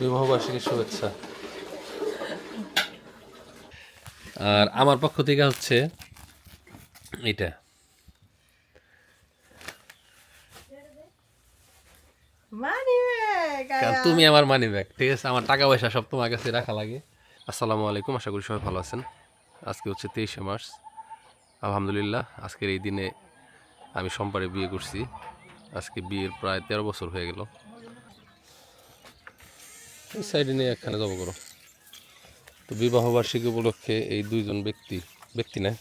বিবাহবার্ষিকীর শুভেচ্ছা। আর আমার পক্ষ থেকে হচ্ছে এটা তুমি আমার মানি ব্যাগ ঠিক আছে? আমার টাকা পয়সা সব তোমার কাছে রাখা লাগে। আসসালামু আলাইকুম আশা করি সবাই ভালো আছেন। আজকে হচ্ছে তেইশে মার্চ। আলহামদুলিল্লাহ আজকের এই দিনে আমি সোমবারে বিয়ে করছি। আজকে বিয়ের প্রায় তেরো বছর হয়ে গেল। এই সাইডে নিয়ে একখানে যাব করো তো বিবাহ বার্ষিকী উপলক্ষে এই দুইজন ব্যক্তি ব্যক্তি না,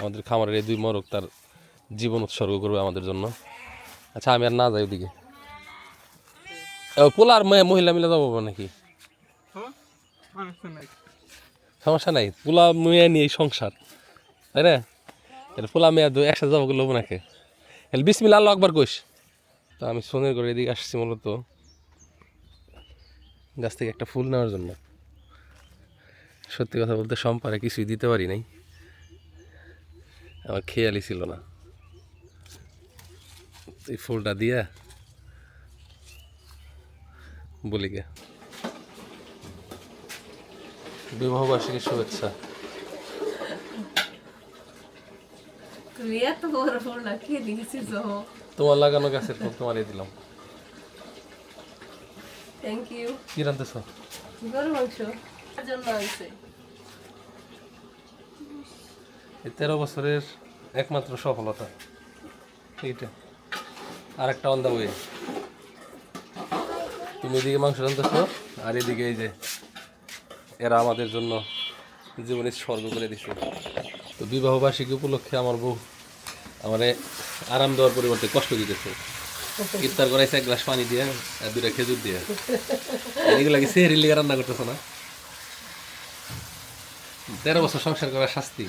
আমাদের খামারের এই দুই মরক তার জীবন উৎসর্গ করবে আমাদের জন্য। আচ্ছা আমি আর না যাই ওদিকে। পোলার মহিলা মিলে যাব নাকি? সমস্যা নাই, পোলা মেয়ে নিয়ে সংসার, তাই না? তাহলে পোলা মেয়ে দু একসাথে যাব লোক নাকি? তাহলে বিসমিল্লা আল্লাহ একবার কইস। তো আমি সোনের করে এদিকে আসছি মূলত। গাছ থেকে একটা ফুল নেওয়ার জন্য। সত্যি কথা বলতে সম্পারে কিছুই দিতে পারি নাই। আমার খেয়ালই ছিল না। এই ফুলটা দিয়া বলি গে। বিবাহ বার্ষিকীর শুভেচ্ছা তোমার লাগানো গাছের ফুল তোমারই দিলাম। থ্যাংক ইউ কি রানতেছ গরু মাংস। জন্য আনছে। এই তেরো বছরের একমাত্র সফলতা। এইটা। আর একটা অন দা ওয়ে তুমি এদিকে মাংস রানতেছ আর এদিকে এই যে এরা আমাদের জন্য জীবনের স্বর্গ করে দিছে। তো বিবাহ বার্ষিকী উপলক্ষে আমার বউ আমারে আরাম দেওয়ার পরিবর্তে কষ্ট দিতেছে। ইফতার করাইছে এক গ্লাস পানি দিয়ে আর দুটা খেজুর দিয়ে। এগুলো কি সেহরির লিগে রান্না করতেছ না? তেরো বছর সংসার করার শাস্তি।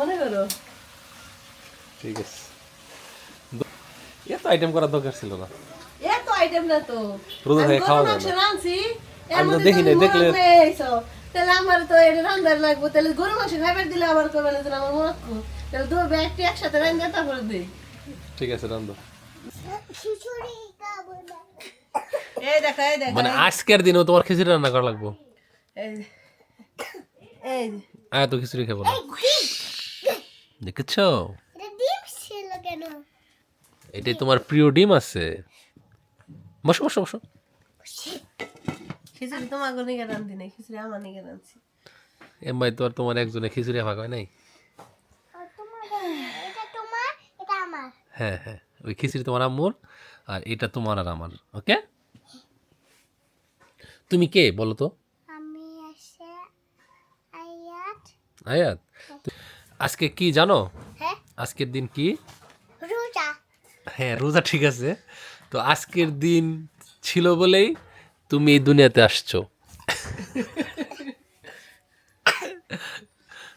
মনে করো। ঠিক আছে। এত আইটেম করার দরকার ছিল না। এত আইটেম না তো। রোজা থেকে খাওয়া গরু যায় না। আমি তো দেখি নাই, দেখলে-। তাহলে আমার তো এটা রান্দার লাগবে। তাহলে গরু মাংস খাইবার দিলে আবার করবে না আমার মনে তাহলে দু ব্যাগটি একসাথে রান্না তারপরে দিই। ঠিক আছে রান্ধো মানে আজকের দিনেও তোমার খিচুড়ি রান্না করা লাগবো? আয় তো খিচুড়ি খাব না। দেখেছ? এটাই তোমার প্রিয় ডিম আছে। বসো বসো বসো। খিচুড়ি তোমার নিকে রান্ধি নাই খিচুড়ি আমার নিকে রাঁধছি। এমআই তো আর তোমার একজনে খিচুড়ি ভাগ হয় নাই। হ্যাঁ হ্যাঁ। ওই খিচুড়ি তোমার আম্মুর আর এটা তোমার আর আমার ওকে? তুমি কে বলো তো? আমি আয়াত। আয়াত? আজকে কি জানো? হ্যাঁ। আজকের দিন কি? রোজা। হ্যাঁ রোজা ঠিক আছে। তো আজকের দিন ছিল বলেই তুমি এই দুনিয়াতে আসছো।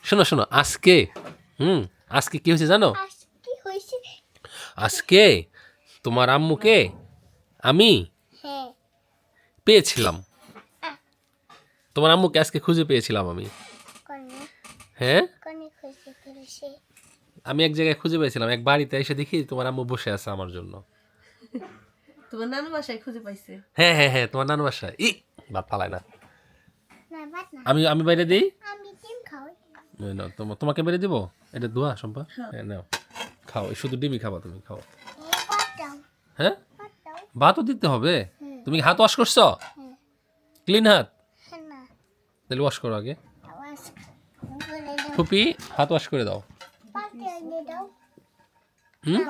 শোনো শোনো আজকে হুম আজকে কি হয়েছে জানো? আজকে তোমার আম্মুকে আমি হ্যাঁ। পেয়েছিলাম। তোমার আম্মুকে আজকে খুঁজে পেয়েছিলাম আমি। হ্যাঁ? আমি এক জায়গায় খুঁজে পেয়েছিলাম এক বাড়িতে এসে দেখি তোমার আম্মু বসে আছে আমার জন্য। তোমার নানু বাসায় খুঁজে পাইছে? হ্যাঁ হ্যাঁ হ্যাঁ তোমার নানু বাসায়। ই ভাত ফালায় না। আমি আমি বাইরে দিই? তোমাকে বেড়ে দিব? এটা দোয়া সম্পা হ্যাঁ। নাও। খাও এই শুধু ডিমই খাবা তুমি খাও। হ্যাঁ? ভাতও দিতে হবে? তুমি হাত ওয়াশ করছ? ক্লিন হাত? হ্যাঁ তাহলে ওয়াশ করো আগে। ফুপি হাত ওয়াশ করে দাও। হুম?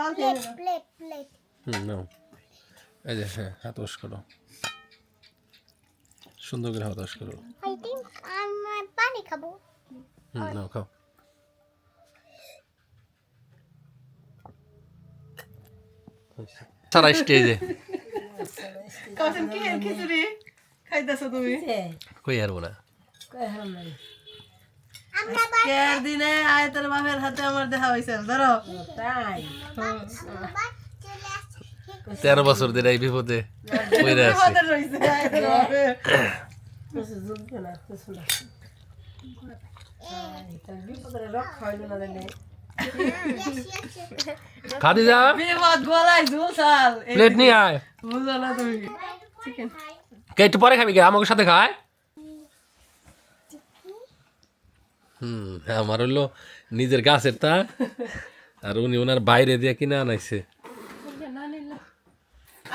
প্লেট হুম নাও। এই যে হ্যাঁ হাত ওয়াশ করো। সুন্দর করে হাত ওয়াশ করো। পানি খাব। হুম নাও খাও। সারা স্টেজে। কাছেন কি খিচুড়ি খাইতেছো তুমি? কই হারবো না? আমরা কেয়ার দিনে আয়তের বাপের হাতে আমার দেখা হয়েছে ধরো। তাই? তেরো বছর ধরে এই বিপদে পড়ে আছে। খাদিজা? প্লেট নিয়ে আয়। কে একটু পরে খাবি কে আমাকে সাথে খায়। হুম আমার হলো নিজের গাছের তা আর উনি ওনার বাইরে দিয়ে কিনে আনাইছে।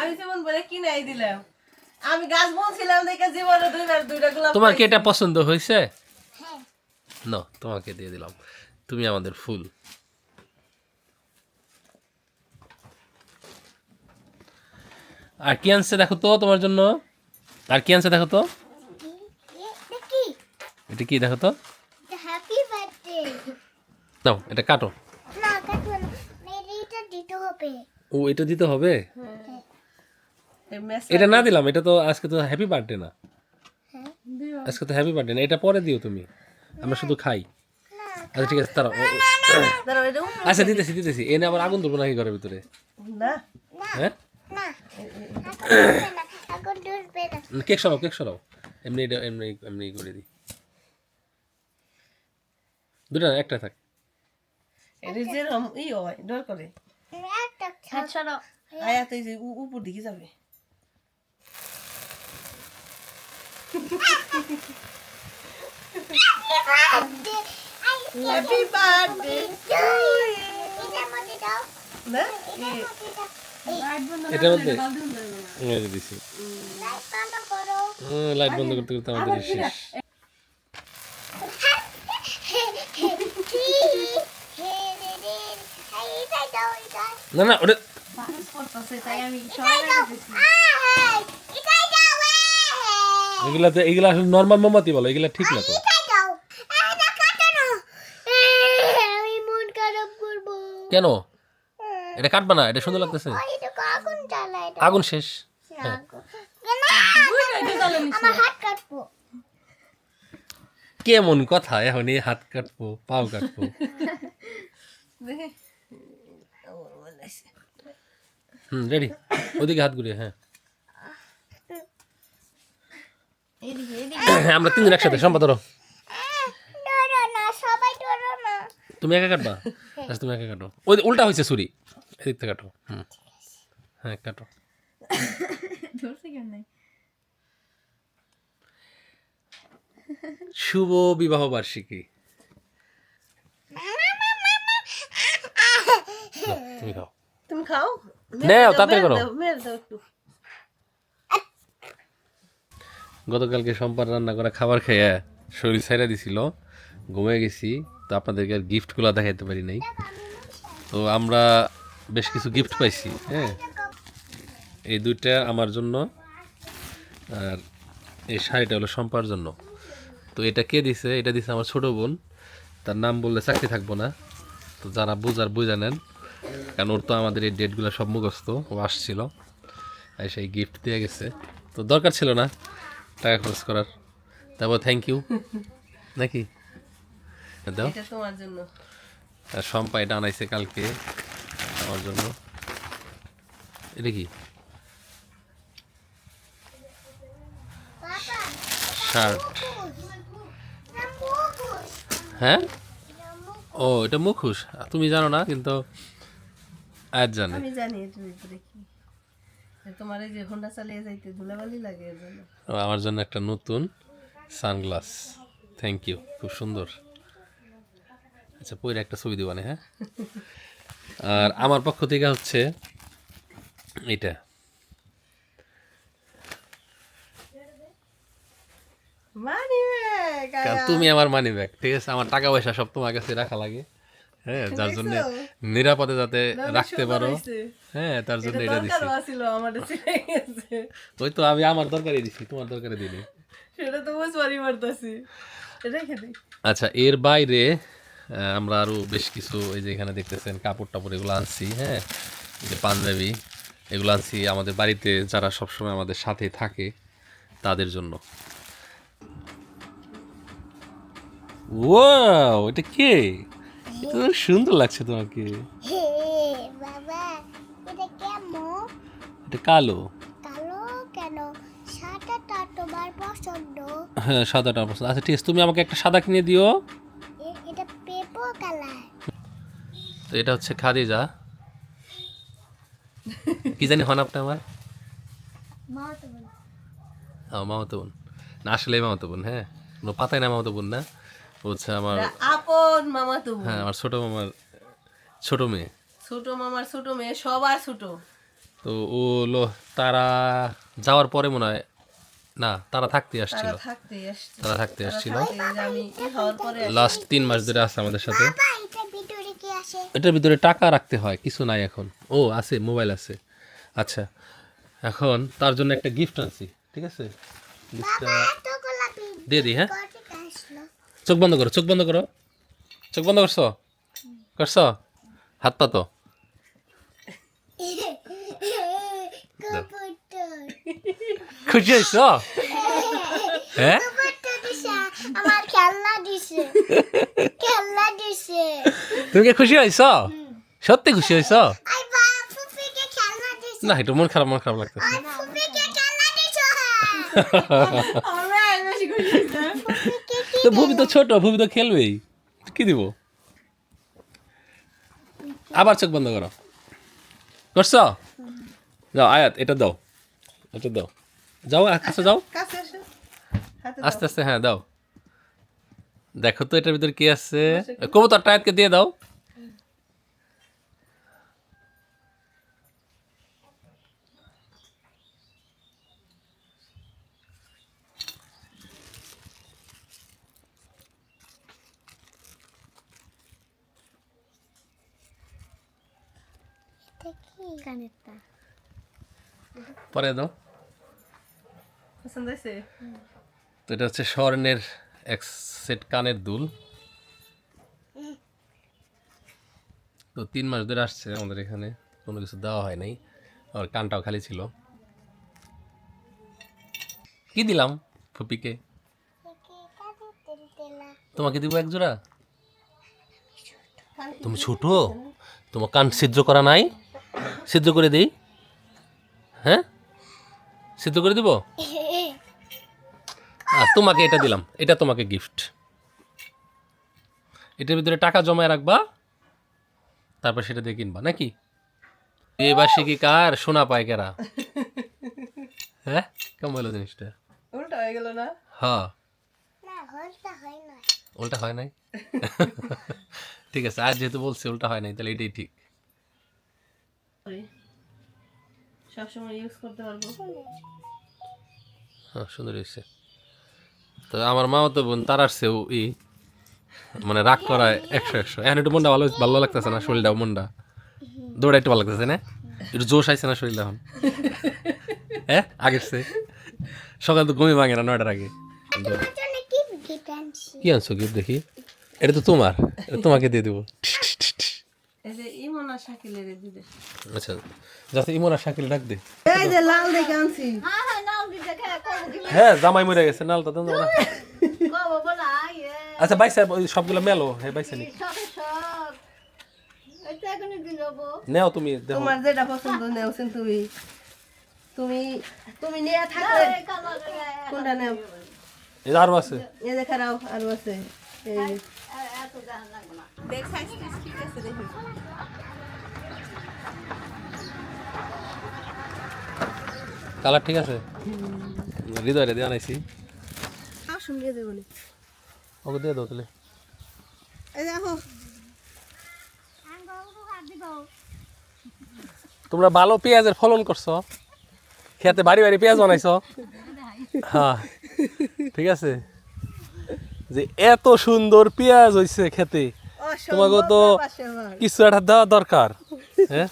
আমি যেমন বলে কিনাই দিলাম। আমি গাছ বলছিলাম দেখে জীবনে দুইবার দুইটা গোলাপ তোমার কি এটা পছন্দ হয়েছে? হ্যাঁ না তোমাকে দিয়ে দিলাম। তুমি আমাদের ফুল। আর কি আনছে দেখো তো তোমার জন্য? আর কি আনছে দেখো তো? এটা কি দেখো তো? নাও এটা কাটো। ও এটা দিতে হবে? এটা না দিলাম এটা তো আজকে তো হ্যাপি বার্থডে না। হ্যাঁ। আজকে তো হ্যাপি বার্থডে না এটা পরে দিও তুমি। আমরা শুধু খাই। আচ্ছা ঠিক আছে তারা দাঁড়াও আচ্ছা দিতেছি দিতেছি। এনে আবার আগুন ধরবো নাকি ঘরের ভিতরে? না। হ্যাঁ? কেক সরাও কেক সরাও। এমনি এটা এমনি এমনি করে দিই। দুটা না, একটা থাক। ই হয় ডর করে। একটা হাত সরাও আয়াত এই যে উ- উপর দিকে যাবে। হ্যাপি বার্থডে এটার মধ্যে দিছি লাইট বন্ধ করো লাইট বন্ধ করতে করতে আমাদের শেষ। না না ওটা এগুলা তো এগুলা আসলে নর্মাল মোমবাতি বলো এগুলা ঠিক না তো এটাই দাও এটা কাটো না আমি মন খারাপ করব কেন? এটা কাটবা না এটা সুন্দর লাগতেছে। আগুন শেষ। কাটবো। কেমন কথা এখন এই হাত কাটবো পাও কাটবো। হুম রেডি। ওদিকে হাত ঘুরিয়ে হ্যাঁ। আমরা তিনজন একসাথে সম্পা ধরো ডরো না সবাই ডরো না তুমি একা কাটবা? আচ্ছা তুমি একা কাটো। ওই উল্টা হয়েছে ছুরি এদিক থেকে কাটো। হুম। হ্যাঁ কাটো। শুভ বিবাহ বার্ষিকী। তুমি খাও। তুমি খাও? নাও, তাড়াতাড়ি করো। গতকালকে সম্পার রান্না করা খাবার খেয়ে শরীর ছাইরা দিছিল। ঘুমিয়ে গেছি। তো আপনাদেরকে আর গিফটগুলো দেখাইতে পারি নাই। তো আমরা বেশ কিছু গিফট পাইছি হ্যাঁ। এই দুইটা আমার জন্য আর এই শাড়িটা হলো সম্পার জন্য। তো এটা কে দিছে? এটা দিছে আমার ছোট বোন। তার নাম বললে চাকরি থাকব না। তো যারা বুঝার বুঝা নেন, কারণ ওর তো আমাদের এই ডেটগুলো সব মুখস্থ, ও আসছিল। আর সেই গিফট দিয়ে গেছে। তো দরকার ছিল না, টাকা খরচ করার। তারপর থ্যাংক ইউ নাকি? দাও। এটা তোমার জন্য। আর এটা আনাইছে কালকে আমার জন্য। এটা কি? শার্ট। হ্যাঁ? ও এটা মুখোশ। তুমি জানো না কিন্তু আজ জানে। আমি জানি তোমার এই যে হোন্ডা চালিয়ে যাইতে ধুলাবালি লাগে আমার জন্য একটা নতুন সানগ্লাস। থ্যাংক ইউ খুব সুন্দর। আচ্ছা পরে একটা ছবি দিবানে হ্যাঁ? আর আমার পক্ষ থেকে হচ্ছে এটা। তুমি আমার মানি ব্যাগ ঠিক আছে? আমার টাকা পয়সা সব তোমার কাছে রাখা লাগে হ্যাঁ? যার জন্য নিরাপদে যাতে রাখতে পারো। হ্যাঁ তার জন্য এটা দিছি। ওই তো আমি আমার দরকারে দিছি তোমার দরকারে দিনি সেটা তো বুঝবারই পারতাছি। রেখে দিই আচ্ছা এর বাইরে আমরা আরও বেশ কিছু এই যে এখানে দেখতেছেন কাপড় টাপড় এগুলো আনছি হ্যাঁ? যে পাঞ্জাবি এগুলো আনছি আমাদের বাড়িতে যারা সবসময় আমাদের সাথে থাকে তাদের জন্য। ওয়াও এটা কে? এটা সুন্দর লাগছে তোমাকে। এটা কালো। কালো কেন? সাদাটা তোমার পছন্দ? হ্যাঁ সাদাটা পছন্দ। আচ্ছা ঠিক আছে তুমি আমাকে একটা সাদা কিনে দিও। তো এটা হচ্ছে খাদিজা। কি জানি হন আপনি আমার? তো মামাতো বোন। না আসলে মামাতো বোন হ্যাঁ? কোনো পাতায় না মামাতো বোন না? ও হচ্ছে আমার আপন মামা তো হ্যাঁ আমার ছোট মামার ছোট মেয়ে। ছোট মামার ছোট মেয়ে সবার ছোট। তো ও হলো তারা যাওয়ার পরে মনে হয় না তারা থাকতে আসছিল। তারা থাকতে আসছে আসছিল। এই যে আমি ই হওয়ার পরে লাস্ট তিন মাস ধরে আছে আমাদের সাথে। এটার ভিতরে টাকা রাখতে হয় কিছু নাই এখন। ও আছে মোবাইল আছে। আচ্ছা এখন তার জন্য একটা গিফট আনছি ঠিক আছে? দিয়ে দিই হ্যাঁ? চোখ বন্ধ করো চোখ বন্ধ করো। চোখ বন্ধ করছ? করছ? হাত পাতো কবুতর। খুশি হয়েছো? হ্যাঁ? আমার খেলনা দিছে। তুমি কি খুশি হয়েছো? সত্যি খুশি হয়েছো? না একটু মন খারাপ মন খারাপ লাগতেছে। ফুফিকে তো ভূমি তো ছোট ভূমি তো খেলবেই। কি দিব? আবার চোখ বন্ধ করো। করছ? যাও আয়াত এটা দাও। এটা দাও। যাও কাছে যাও আস্তে আস্তে হ্যাঁ দাও। দেখো তো এটার ভিতরে কি আছে? কবুতরটা আয়াতকে দিয়ে দাও। পরে দাও। পছন্দ হয়েছে? তো এটা হচ্ছে স্বর্ণের এক সেট কানের দুল। তো তিন মাস ধরে আসছে আমাদের এখানে, কোনো কিছু দেওয়া হয় নাই, আর কানটাও খালি ছিল। কি দিলাম ফুপিকে? তোমাকে দিব এক জোড়া? তুমি ছোট, তোমার কান ছিদ্র করা নাই? ছিদ্র করে দিই। হ্যাঁ? সিদ্ধ করে দিব? তোমাকে এটা দিলাম। এটা তোমাকে গিফট এটার ভিতরে টাকা জমায় রাখবা তারপর সেটা দিয়ে কিনবা নাকি? এবার সে কি কার? সোনা পায় কেরা হ্যাঁ? কেমন বলো জিনিসটা? উল্টা হয়ে গেল না? হ্যাঁ হয় উল্টা হয় নাই? ঠিক আছে আজ যেহেতু বলছি উল্টা হয় নাই তাহলে এটাই ঠিক। সবসময় ইউজ করতে পারব। হ্যাঁ সুন্দর হয়েছে। তো আমার মাও তো বোন তার আসছেও ই। মানে রাগ করায় একশো একশো। এখন একটু মনটা ভালো ভালো লাগতেছে না শরীরটা মনটা? দৌড়া একটু ভালো লাগতেছে না? একটু জোশ আইছে না শরীরটা এখন? হ্যাঁ আগের সে সকাল তো ঘুমিয়ে ভাঙে না নয়টার আগে। কি আনছি কি আনছো গিফট দেখি? এটা তো তোমার। এটা তোমাকে দিয়ে দেবো। আচ্ছা যাতে ইমন আর শাকিল ডাক দে। এই যে লাল দেখে আনছি। হ্যাঁ নাও জামাই মরে গেছে নালটা দেন না। আচ্ছা বাইসা সবগুলো মেলো হ্যাঁ বাইসা নি। সব সব এটা এখন দিন যাব নেও তুমি দেখো। তোমার যেটা পছন্দ নেওছেন তুমি তুমি তুমি নিয়ে থাকলে কোনটা নেও? এই আরও আছে। এই যে খারাও আরও আছে। এই দেখ সাইজ ঠিক আছে দেখি। কালার ঠিক আছে? হৃদয় দিয়ে আনাইছি আর শুনিয়ে দেবো ওকে দিয়ে দাও তাহলে তোমরা ভালো পেঁয়াজের ফলন করছ। খেতে বাড়ি বাড়ি পেঁয়াজ বানাইছো। হ্যাঁ ঠিক আছে। যে এত সুন্দর পেঁয়াজ হইছে খেতে। তোমাকে তো কিছু একটা দেওয়া দরকার হ্যাঁ?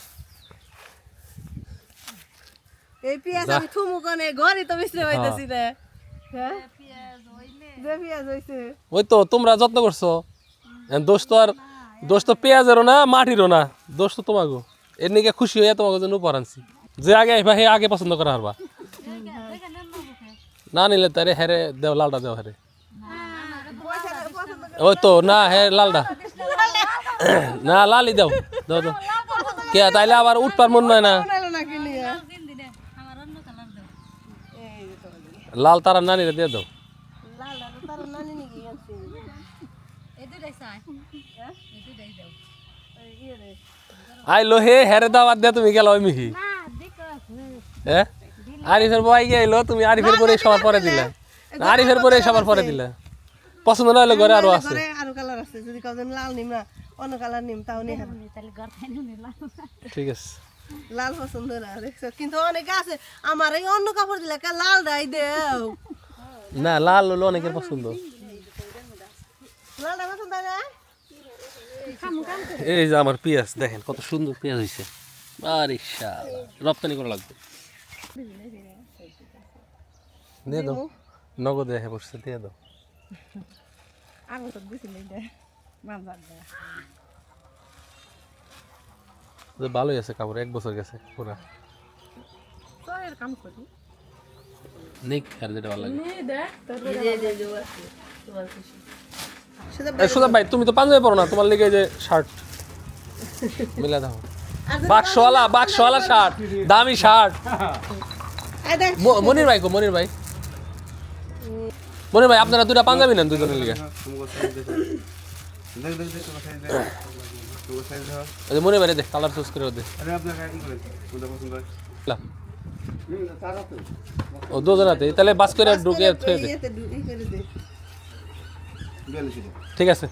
এই পেঁয়াজ আমি থুমু কনে ঘরে তো মিশ্রে হইতেছি রে। হ্যাঁ? যে পেঁয়াজ হইছে। ওই তো তোমরা যত্ন করছ। দোষ তো আর দোষ তো পেঁয়াজেরও না মাটিরও না। দোষ তো তোমাকে এর নিকে খুশি হয়ে তোমাকে জন্য উপহার আনছি। যে আগে আইবা হে আগে পছন্দ করা হারবা। না নিলে তারে হেরে দেও লালটা দেও হেরে। ওই তো না হে লালটা না লালই দাও। দাও দাও। কে তাইলে আবার উঠবার মন নয় না। লাল তারা নানিরে দিয়ে দাও। আর আইলো হে হেরে দাওয়াত দে তুমি গেল মিহি। না দেখো। হ্যাঁ আরিফের বই গেলো তুমি আরিফের পরে সবার পরে দিলা। আরিফের পরে সবার পরে দিলা। পছন্দ না হলে ঘরে আরও আছে। আরও কালার আছে যদি কাউজন লাল নিম না অন্য কালার নিম তাও নিয়ে ঠিক আছে। লাল পছন্দ না দেখছ? কিন্তু অনেকে আছে আমার এই অন্য কাপড় দিলে কা লাল দাই দেও। না লাল হলো অনেকের পছন্দ। লালটা পছন্দ না? এই যে আমার পেঁয়াজ দেখেন কত সুন্দর পেঁয়াজ হয়েছে আরে রপ্তানি করা লাগবে। দিয়ে দাও নগদে হ্যাঁ বসছে দিয়ে দাও। আগে তো তো ভালোই আছে কাপড় এক বছর গেছে পুরা। তো এর কাম করি। নিক আর যেটা ভালো লাগে। সেটা এই ভাই তুমি তো পাঞ্জাবি পরো না তোমার লেগে যে শার্ট মিলা দাও। বাক্সওয়ালা বাক্সওয়ালা শার্ট দামি শার্ট এই দেখ। ম- মনির ভাই কো মনির ভাই। মনির ভাই আপনারা দুটা পাঞ্জাবি নেন দুজনের লিগে। মনির ভাই দে কালার চুজ করে দে। আরে আপনার কি করেন কোনটা পছন্দ লা। ও দুজনাতে তাহলে বাস করে ঢুকে থুয়ে দে। ঠিক আছে।